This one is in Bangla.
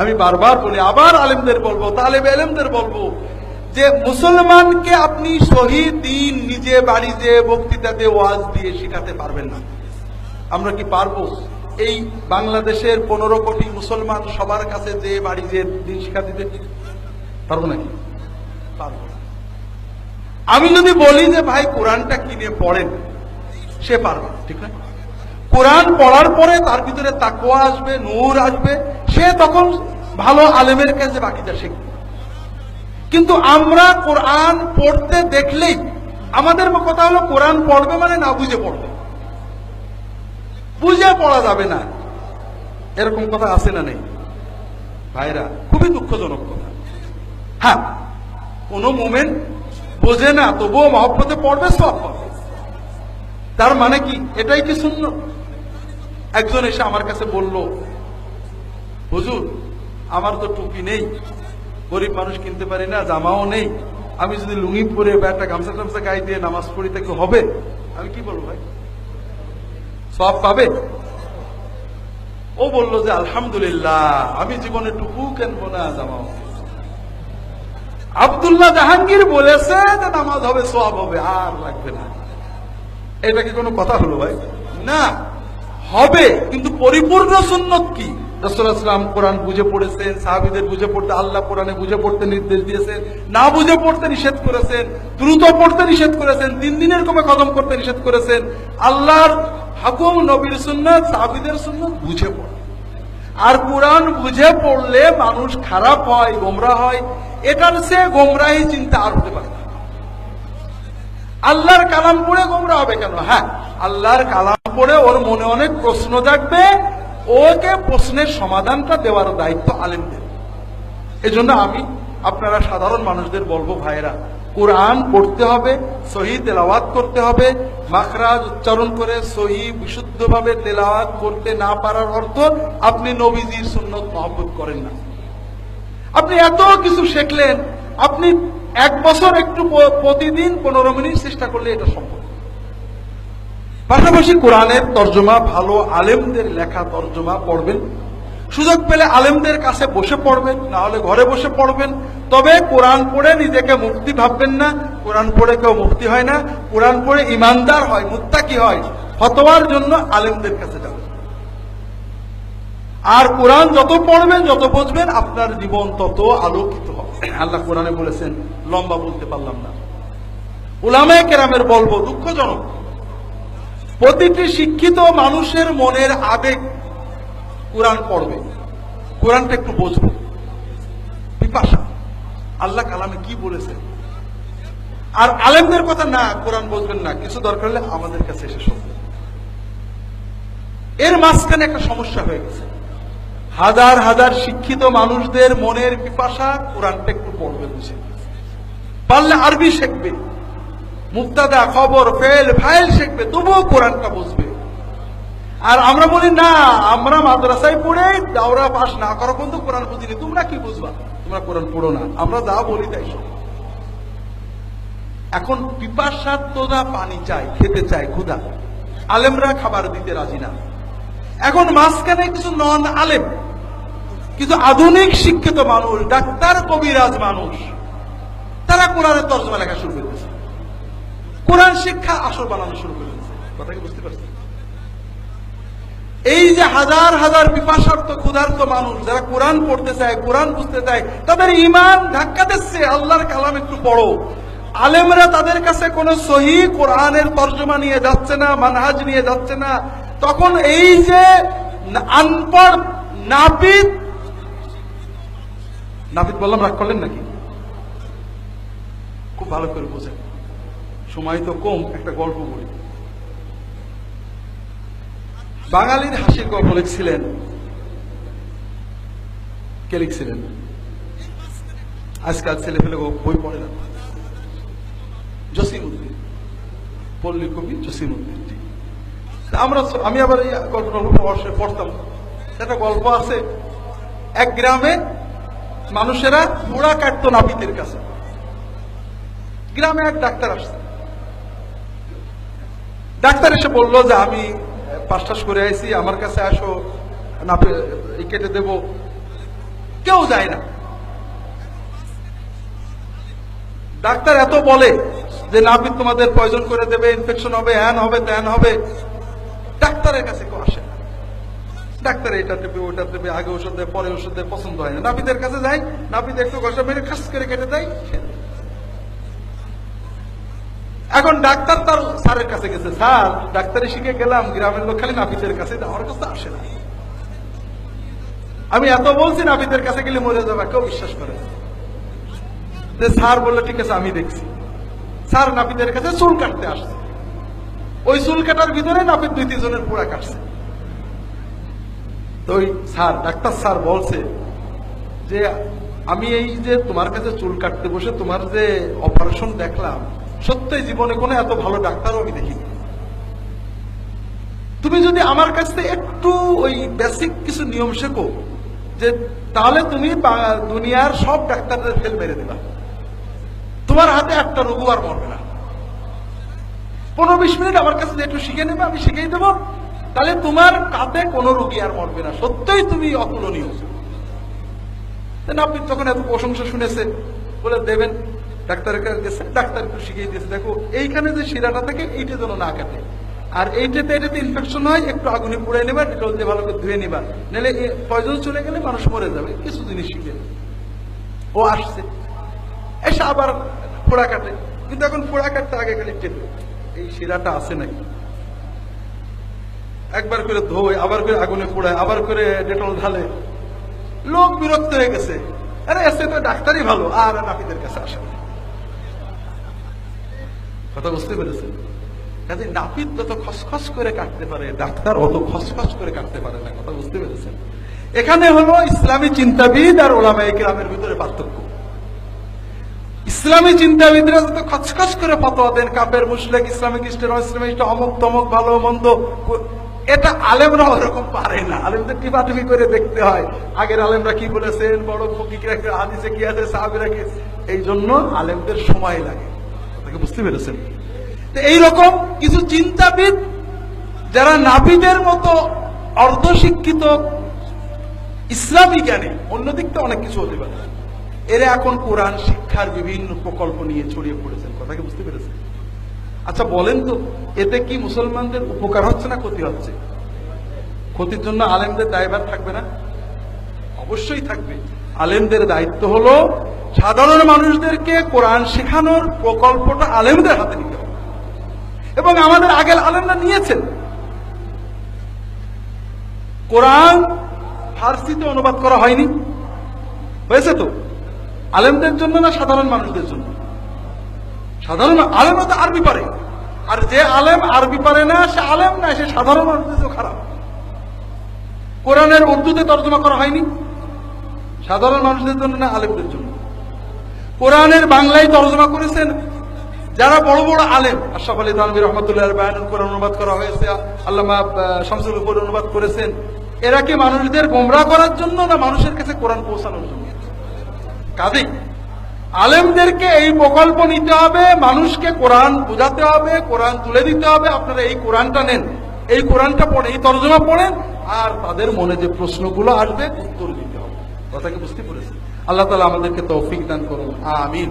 আমি বারবার বলি, আবার আলেমদের বলব, তালেব এলেমদের বলব যে মুসলমানকে আপনি শহীদ দিন নিজে বাড়ি বাড়িতে বক্তৃতাতে ওয়াজ দিয়ে শিখাতে পারবেন না। আমরা কি পারব? এই বাংলাদেশের পনেরো কোটি মুসলমান সবার কাছে যে বাড়ি যে দিন শিক্ষা দিতে পারব নাকি? পারব আমি যদি বলি যে ভাই, কোরআনটা কিনে পড়েন, সে পারবে ঠিক না? কোরআন পড়ার পরে তার ভিতরে তাকওয়া আসবে, নূর আসবে। সে তখন ভালো আলেমের কাছে বাকিটা শিখবে। কিন্তু আমরা কোরআন পড়তে দেখলেই, আমাদের কথা হলো কোরআন পড়বে মানে না বুঝে পড়বে। বুঝে পড়া যাবে না। এরকম কথা আছে না নেই? ভাইরা, খুবই দুঃখজনক কথা। হ্যাঁ কোন মোমেন্ট বোঝে না, তবুও মহব্বতে পড়বে, সব পাবে তার মানে কি? এটাই কি শূন্য? একজন এসে আমার কাছে বলল, হুজুর, আমার তো টুপি নেই, গরিব মানুষ কিনতে পারি না, জামাও নেই, আমি যদি লুঙ্গি পরে বা একটা গামছা টামছা গায়ে দিয়ে নামাজ পড়ি, তা কি হবে? আমি কি বলব ভাই? সব পাবে? ও বলল যে, আলহামদুলিল্লাহ, আমি জীবনে টুকু কেনবো না, জামাও আবদুল্লাহ জাহাঙ্গীর বলেছে যে, নামাজ হবে সব হবে, আর লাগবে না। এটা কি কোনো কথা হলো ভাই? না। হবে, কিন্তু পরিপূর্ণ সুন্নত কি? রসুলাম কোরআন বুঝে পড়েছেন, সাহাবিদের বুঝে পড়তে, আল্লাহ কোরআনে বুঝে পড়তে নির্দেশ দিয়েছেন, না বুঝে পড়তে নিষেধ করেছেন, দ্রুত পড়তে নিষেধ করেছেন, তিন দিনের কমে কদম করতে নিষেধ করেছেন, আল্লাহর হাকুম, নবীর সুন্নত, সাহাবিদের সুন্নত বুঝে পড়ে। আর কোরআন বুঝে পড়লে মানুষ খারাপ হয়, গোমরা হয়, এটার সে গোমরাহি চিন্তা আর হতে পারে আল্লাহর কালাম পড়ে গোমরা হবে কেন? হ্যাঁ আল্লাহর কালাম পড়ে ওর মনে অনেক প্রশ্ন জাগবে, ওকে প্রশ্নের সমাধানটা দেওয়ার দায়িত্ব আলেমদের। এজন্য আমি আপনারা সাধারণ মানুষদের বলব ভাইরা কোরআন পড়তে হবে, সহি তেলাওয়াত করতে হবে, মাখরাজ উচ্চারণ করে সহি, বিশুদ্ধভাবে তেলাওয়াত করতে না পারার অর্থ আপনি নবীজির সুন্নত মহব্বত করেন না। আপনি এত কিছু শিখলেন, আপনি এক বছর একটু প্রতিদিন পনেরো মিনিট চেষ্টা করলে এটা সম্ভব। পাশাপাশি কোরআনের তর্জমা, ভালো আলেমদের লেখা তর্জমা পড়বেন। সুযোগ পেলে আলেমদের কাছে বসে পড়বেন, না হলে ঘরে বসে পড়বেন। তবে কোরআন পড়ে নিজেকে মুক্তি ভাববেন না। কোরআন পড়ে কেউ মুক্তি হয় না। কোরআন পড়ে ইমানদার হয়, মুত্তাকি হয়। ফতোয়ার জন্য আলেমদের কাছে যাবেন আর কোরআন যত পড়বেন, যত বুঝবেন, আপনার জীবন তত আলোকিত হবে। আল্লাহ কোরআনে বলেছেন, লম্বা বলতে পারলাম না। উলামায়ে কেরামের বলব, দুঃখজনক। প্রতিটি শিক্ষিত মানুষের মনের আবেগ কোরআন পড়বে। কোরআনটা একটু বুঝবে। পিপাসা। আল্লাহ কালামে কি বলেছেন আর আলেমদের কথা না, কোরআন বুঝবেন না। কিছু দরকার হলে আমাদের কাছে এসে শুনবেন। এর মাঝখানে একটা সমস্যা হয়ে গেছে। হাজার হাজার শিক্ষিত মানুষদের মনের পিপাসা কোরআনটা একটু পড়বে বুঝে পারলে আরবি শিখবে মুক্তাদা খবর, ফেল, ফাইল শিখবে, তবুও কোরআনটা বুঝবে। আর আমরা বলি, না, আমরা মাদ্রাসায় পড়ে দাওরা পাস না করো কিন্তু কোরআন বুঝিনি। তোমরা কি বুঝবা? তোমরা কোরআন পড়ো না। আমরা যা বলি তাই শোনো এখন পিপাসার তোদা পানি চাই, খেতে চায় ক্ষুদা আলেমরা খাবার দিতে রাজি না। এখন মাঝখানে কিছু নন আলেম, কিছু আধুনিক শিক্ষিত মানুষ, ডাক্তার, কবিরাজ মানুষ, তারা কোরআনের তর্জমা লেখা শুরু করেছে কোরআন শিক্ষা আসর বানানো শুরু করে দিয়েছে। কথা কি বুঝতে পারছেন? এই যে হাজার হাজার পিপাসার্থ, ক্ষুধার্ত মানুষ, যারা কোরআন পড়তে চায়, কোরআন বুঝতে চায়, তাদের ইমান ধাক্কা দিচ্ছে, আল্লাহর কালাম একটু পড়ো। আলেমরা তাদের কাছে কোনো সহি কোরআনের তর্জমা নিয়ে যাচ্ছে না, মানহাজ নিয়ে যাচ্ছে না। তখন এই যে আনপড় নাপিত নাপিত বললাম, রাগ করলেন নাকি? খুব ভালো করে বোঝেন। সময় তো কম, একটা গল্প বলি। বাঙালির হাসির গল্প লিখছিলেন। কে লিখছিলেন? আজকাল ছেলে ফেলে বই পড়ে না। জসিম উদ্দিন পল্লী কবি জসিম উদ্দিন জি। আমরা আমি আবার এই গল্প অবশ্যই পড়তাম। একটা গল্প আছে। এক গ্রামে মানুষেরা ঘোড়া কাটতো নাপিতের কাছে। গ্রামে এক ডাক্তার আসছে ডাক্তার এসে বলল যে আমি পাশ টাস করে আইছি, আমার কাছে আসো এই কেটে দেবো। কেউ যায় না। ডাক্তার এত বলে যে নাপিত তোমাদের পয়জন করে দেবে ইনফেকশন হবে হ্যান হবে ত্যান হবে। ডাক্তারের কাছে কেউ আসে না। ডাক্তার এটা দেবে, ওটা দেবে, আগে ওষুধ দেয়, পরে ওষুধ দেয়, পছন্দ হয় না। নাপিতের কাছে যাই নাপিত একটু ঘষা মেরে খাস করে কেটে দেয়। এখন ডাক্তার তার স্যারের কাছে গেছে, স্যার, ডাক্তারি শিখে গেলাম, গ্রামের লোক খালি নাপিতের কাছে আমার কাছে আসে না। আমি এত বলছি, নাপিতের কাছে গেলে মরে যাবে, কেউ বিশ্বাস করে। যে স্যার বলল, ঠিক আছে, আমি দেখছি। স্যার নাপিতের কাছে চুল কাটতে আসছে। ওই চুল কাটার ভিতরে নাপিত দুই তিনজনের পোড়া কাটছে। তো ওই স্যার, ডাক্তার স্যার বলছে যে, আমি এই যে তোমার কাছে চুল কাটতে বসে তোমার যে অপারেশন দেখলাম সত্যি জীবনে কোনো এত ভালো ডাক্তারও আমি দেখিনি। তুমি যদি আমার কাছে একটু ওই বেসিক কিছু নিয়ম শেখো, যে তাহলে তুমি দুনিয়ার সব ডাক্তারদের ফেল মেরে দিবা। তোমার হাতে একটা রোগও আর মরবে না। পনেরো বিশ মিনিট আমার কাছে একটু শিখে নেবে, আমি শিখেই দেবো। তাহলে তোমার কাতে কোনো রোগী আর মরবে না। সত্যই তুমি অতুলনীয়। নাপিত তখন এত প্রশংসা শুনেছে বলে দেবেন ডাক্তারের কাছে গেছে, ডাক্তার একটু শিখিয়ে দিয়েছে, দেখো, এইখানে যে শিরাটা থাকে, এইটা যেন না কাটে। আর এইটাতে এটাতে ইনফেকশন হয়, একটু আগুনে পুড়ে নেবা, ডেটল দিয়ে ভালো করে ধুয়ে নেবা। নাহলে পয়জন চলে গেলে মানুষ মরে যাবে, কিছু জিনিস শিখে। ও আসছে। এসে আবার পোড়া কাটে। কিন্তু এখন পোড়া কাটতে আগে খালি টেপে। এই শিরাটা আছে নাকি? একবার করে ধোয়, আবার করে আগুনে পোড়ায়, আবার করে ডেটল ঢালে। লোক বিরক্ত হয়ে গেছে। আরে, এসে তো ডাক্তারই ভালো আর নাপিতের কাছে আসে না। কথা বুঝতে পেরেছেন? কাজে নাপিত যত খসখস করে কাটতে পারে, ডাক্তার অত খসখস করে কাটতে পারে না, কথা বুঝতে পেরেছেন? এখানে হলো ইসলামী চিন্তাবিদ আর ওলামাই গ্রামের ভিতরে পার্থক্য। ইসলামী চিন্তাবিদরা যত খচখচ করে ফতোয়া দেন কাপের মুসলেক ইসলামিক স্টেট ইসলামিক অমুক তমক, ভালো, মন্দ এটা আলেমরা ওরকম পারে না। আলেমদের টিপাটিপি করে দেখতে হয়, আগের আলেমরা কি বলেছেন, বড় ফকিকরা হাদিসে কি আছে, সাহাবিরা কি এই জন্য আলেমদের সময় লাগে। কথাকে বুঝতে পেরেছেন তো এইরকম কিছু চিন্তাবিদ যারা নাবিদের মতো অর্ধশিক্ষিত ইসলামী জ্ঞানে অন্যদিক তো অনেক কিছু হতে পারে। এরা এখন কোরআন শিক্ষার বিভিন্ন প্রকল্প নিয়ে ছড়িয়ে পড়েছেন। কথাকে বুঝতে পেরেছেন? আচ্ছা বলেন তো, এতে কি মুসলমানদের উপকার হচ্ছে না ক্ষতি হচ্ছে? ক্ষতির জন্য আলেমদের দায়ভার থাকবে না? অবশ্যই থাকবে। আলেমদের দায়িত্ব হলো সাধারণ মানুষদেরকে কোরআন শেখানোর প্রকল্পটা আলেমদের হাতে নিতে হবে। এবং আমাদের আগের আলেমরা নিয়েছেন। কোরআন ফার্সিতে অনুবাদ করা হয়নি। হয়েছে তো? আলেমদের জন্য না সাধারণ মানুষদের জন্য? সাধারণ মা- আলেমরা তো আরবি পারে। আর যে আলেম আরবি পারে না, সে আলেম না, সে সাধারণ মানুষদের খারাপ। কোরআনের উর্দুতে তর্জমা করা হয়নি। সাধারণ মানুষদের জন্য না, আলেমদের জন্য? কোরআনের বাংলায় তর্জমা করেছেন যারা বড় বড় আলেম। আশরাফ আলী তানবির রহমতুল্লাহ বায়ানুল কোরআন অনুবাদ করা হয়েছে, আল্লামা শামসুল উপর অনুবাদ করেছেন। এরা কি মানুষদের গোমরা করার জন্য না মানুষের কাছে কোরআন পৌঁছানোর জন্য? কাজেই আলেমদেরকে এই প্রকল্প নিতে হবে, মানুষকে কোরআন বোঝাতে হবে, কোরআন তুলে দিতে হবে। আপনারা এই কোরআনটা নেন। এই কোরআনটা পড়ে এই তর্জমা পড়েন, আর তাদের মনে যে প্রশ্নগুলো আসবে, উত্তর হবে কথাকে বুঝতে পেরেছি। আল্লাহ তালা আমাদেরকে তৌফিক দান করুন। আমিন।